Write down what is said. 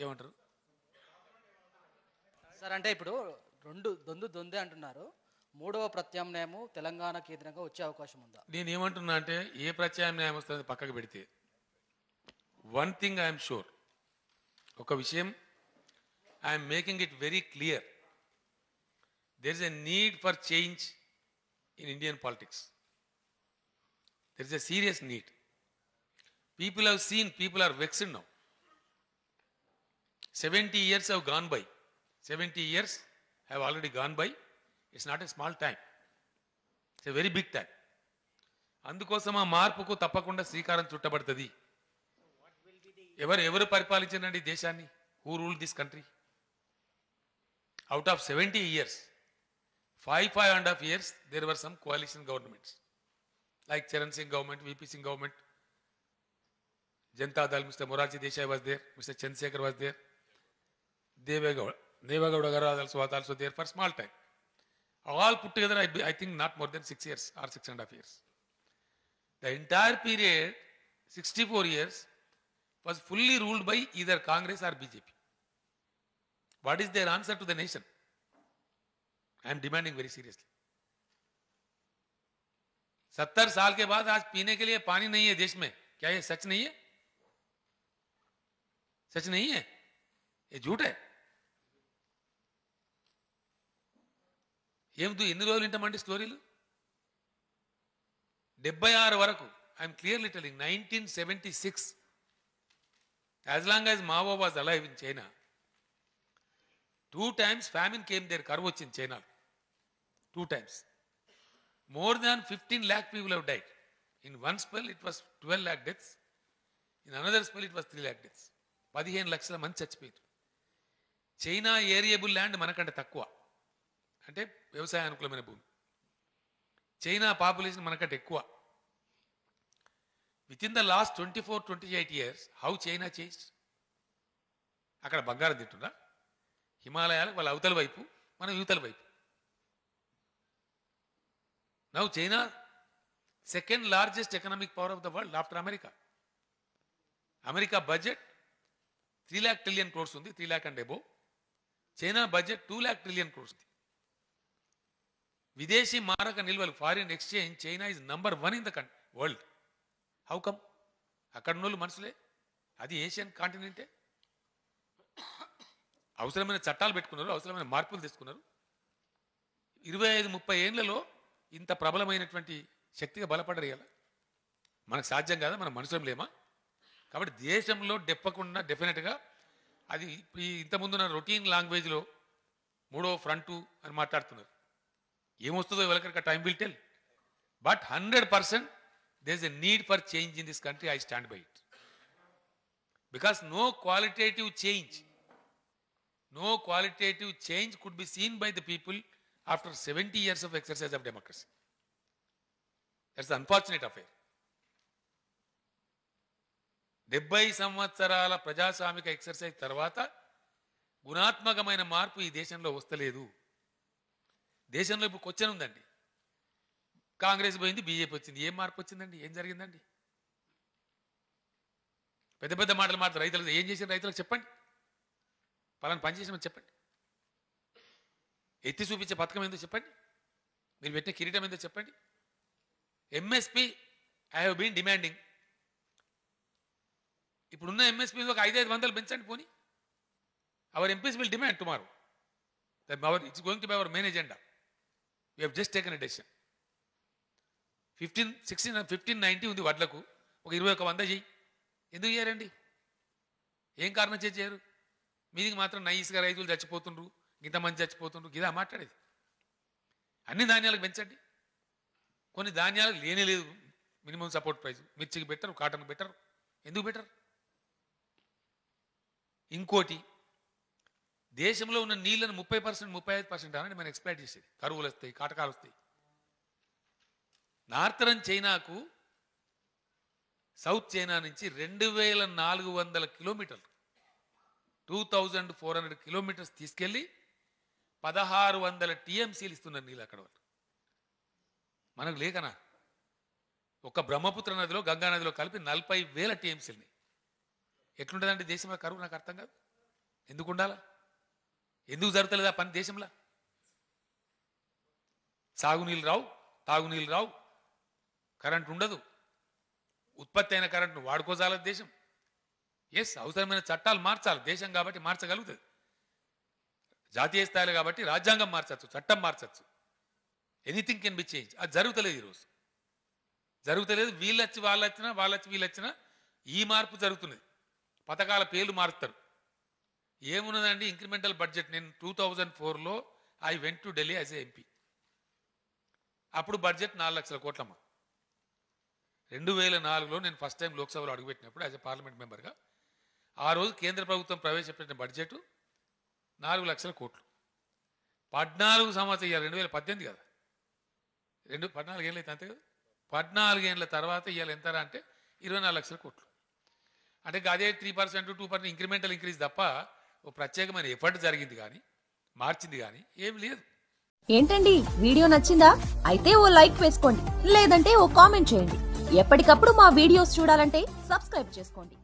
ఏమంటారు? సార్ అంటే ఇప్పుడు రెండు దొందు దొందే అంటున్నారు. మూడవ ప్రత్యామ్నాయము తెలంగాణ కేంద్రంగా వచ్చే అవకాశం ఉందా? నేను ఏమంటున్నా అంటే ఏ ప్రత్యామ్నాయం వస్తుంది పక్కకు పెడితే వన్ థింగ్ ఐఎమ్ షూర్ ఒక విషయం I'm making it very clear there is a need for change in Indian politics there is a serious need people have seen people are vexed now seventy years have gone by seventy years have already gone by it's not a small time it's a very big time అందుకోసం ఆ మార్పుకు తప్పకుండా శ్రీకారం చుట్టబడుతుంది. ఎవరు ఎవరు పరిపాలించారండి దేశాన్ని? Who rule this country out of seventy years five, five and a half years, there were some coalition governments. Like Charan Singh government, VP Singh government, Janta Dal, Mr. Moraji Desai was there, Mr. Chandrasekhar was there, Devagowda, Devagowda Garadal was also there for small time. All put together, I, I think not more than six years or six and a half years. The entire period, 64 years, was fully ruled by either Congress or BJP. What is their answer to the nation? i am demanding very seriously सत्तर साल के बाद आज पीने के लिए पानी नहीं है देश में क्या ये सच नहीं है सच नहीं है ये झूठ है ఏం ఎన్ని రోజులు వింటామండి స్టోరీలు డెబ్బై ఆరు వరకు I'm clearly telling nineteen seventy six as long as Mao was alive in China two times famine came there కరువు వచ్చింది చైనాలో two times more than fifteen lakh people have died in one spell it was twelve lakh deaths in another spell it was three lakh deaths పదిహేను లక్షల మంది చచ్చిపోయారు. China ఏరియబుల్ land మనకంటే తక్కువ. అంటే వ్యవసాయ అనుకూలమైన భూమి. చైనా పాపులేషన్ మనకంటే ఎక్కువ. Within the last twenty four twenty eight years how China change అక్కడ బంగారం తింటున్నా హిమాలయాలకు వాళ్ళ అవతల వైపు మనం యువతల వైపు. Now China second largest economic power of the world after America America budget three lakh trillion crores ఉంది three lakh and above China budget two lakh trillion crores ఉంది. విదేశీ మారక నిల్వలు foreign exchange China is number one in the కన్ world how come అక్కడ ఉన్నోళ్ళు మనుషులే? అది ఏషియన్ కాంటినెంటే అవసరమైన చట్టాలు పెట్టుకున్నారు అవసరమైన మార్పులు తీసుకున్నారు. ఇరవై ఐదు ముప్పై ఏళ్ళలో ఇంత ప్రబలమైనటువంటి శక్తిగా బలపడరు మనకు సాధ్యం కాదా? మన మనుషులం లేమా? కాబట్టి దేశంలో డెప్పకుండా డెఫినెట్గా అది ఈ ఇంతకుముందున్న రొటీన్ లాంగ్వేజ్లో మూడో ఫ్రంటు అని మాట్లాడుతున్నారు. ఏమొస్తుందో ఎవరికరక time will tell. But hundred percent there is a need for change in this country I stand by it. Because no qualitative change no qualitative change could be seen by the people after seventy years of exercise of democracy that's unfortunate affair డెబ్బై సంవత్సరాల ప్రజాస్వామిక exercise తర్వాత గుణాత్మకమైన మార్పు ఈ దేశంలో వస్తలేదు. దేశంలో ఇప్పుడు క్వశ్చన్ ఉందండి. కాంగ్రెస్ పోయింది బీజేపీ వచ్చింది. ఏం మార్పు వచ్చిందండి? ఏం జరిగిందండి? పెద్ద పెద్ద మాటలు మాట్లాడు. రైతులకు ఏం చేసిన రైతులకు చెప్పండి. పలానా పని చేసామని చెప్పండి. ఎత్తి చూపించే పథకం ఏందో చెప్పండి. మీరు పెట్టిన కిరీటం ఏందో చెప్పండి. MSP I have been demanding ఇప్పుడున్న ఎంఎస్పీ ఒక ఐదైదు వందలు పెంచండి పోనీ. Our MPs will demand tomorrow our it's going to be our main agenda we have just taken a decision fifteen sixteen fifteen ninety ఉంది వడ్లకు. ఒక ఇరవై ఒక వంద చెయ్యి. ఎందుకు చేయరండి ఏం కారణం చేసి చేయరు మీదికి మాత్రం నైస్గా రైతులు చచ్చిపోతుండ్రు ఇంతమంది చచ్చిపోతుండ్రు గిదా మాట్లాడేది అన్ని ధాన్యాలకు పెంచండి. కొన్ని ధాన్యాలకు లేనే లేదు. Minimum support price. మిర్చికి బెటర్ కాటన్ బెటర్ ఎందుకు బెటర్ ఇంకోటి దేశంలో ఉన్న నీళ్ళను ముప్పై పర్సెంట్ ముప్పై ఐదు పర్సెంట్ అని మనం ఎక్స్ప్లైట్ చేసేది. కరువులు వస్తాయి కాటకాలు వస్తాయి. నార్థరన్ చైనాకు సౌత్ చైనా నుంచి రెండు వేల నాలుగు వందల కిలోమీటర్లు. Two thousand four hundred kilometres తీసుకెళ్ళి పదహారు వందల టీఎంసీలు ఇస్తున్నారు నీళ్ళు అక్కడ వాళ్ళు. మనకు లేకనా ఒక బ్రహ్మపుత్ర నదిలో గంగా నదిలో కలిపి నలభై వేల టీఎంసీలని ఎట్లుంటుందంటే దేశంలో కరువు నాకు అర్థం కాదు. ఎందుకు ఉండాలా? ఎందుకు జరుగుతలేదు ఆ పని దేశంలో? సాగునీళ్ళు రావు తాగునీళ్ళు రావు. కరెంట్ ఉండదు. ఉత్పత్తి అయిన కరెంట్ను వాడుకోజాలదు దేశం. ఎస్ అవసరమైన చట్టాలు మార్చాలి. దేశం కాబట్టి మార్చగలుగుతుంది. జాతీయ స్థాయిలో కాబట్టి రాజ్యాంగం మార్చచ్చు చట్టం మార్చచ్చు. ఎనీథింగ్ కెన్ బి చేంజ్ అది జరుగుతలేదు ఈరోజు. జరుగుతలేదు. వీళ్ళు వచ్చి వాళ్ళు వచ్చినా వాళ్ళు వచ్చి వీళ్ళు వచ్చినా ఈ మార్పు జరుగుతున్నది. పథకాల పేర్లు మారుస్తారు. ఏమున్నదండి? ఇంక్రిమెంటల్ బడ్జెట్ నేను టూ థౌజండ్ ఫోర్లో I went to Delhi as a MP అప్పుడు బడ్జెట్ నాలుగు లక్షల కోట్లమ్మ. రెండు వేల నాలుగులో నేను ఫస్ట్ టైం లోక్సభలో అడుగుపెట్టినప్పుడు యాజ్ ఎ పార్లమెంట్ మెంబర్గా ఆ రోజు కేంద్ర ప్రభుత్వం ప్రవేశపెట్టిన బడ్జెట్ నాలుగు లక్షల కోట్లు. పద్నాలుగు సంవత్సరం రెండు వేల పద్దెనిమిది కదా. రెండు పద్నాలుగు ఏళ్ళు అయితే అంతే కదా. పద్నాలుగు ఏళ్ళ తర్వాత ఇవాళ ఎంత అంటే ఇరవై నాలుగు లక్షల కోట్లు. అంటే అదే three percent two percent incremental increase తప్ప ఓ ప్రత్యేకమైన ఎఫర్ట్ జరిగింది కానీ మార్చింది కానీ ఏం లేదు. ఏంటండి? వీడియో నచ్చిందా? అయితే ఓ లైక్ వేసుకోండి. లేదంటే ఓ కామెంట్ చేయండి. ఎప్పటికప్పుడు మా వీడియోస్ చూడాలంటే సబ్స్క్రైబ్ చేసుకోండి.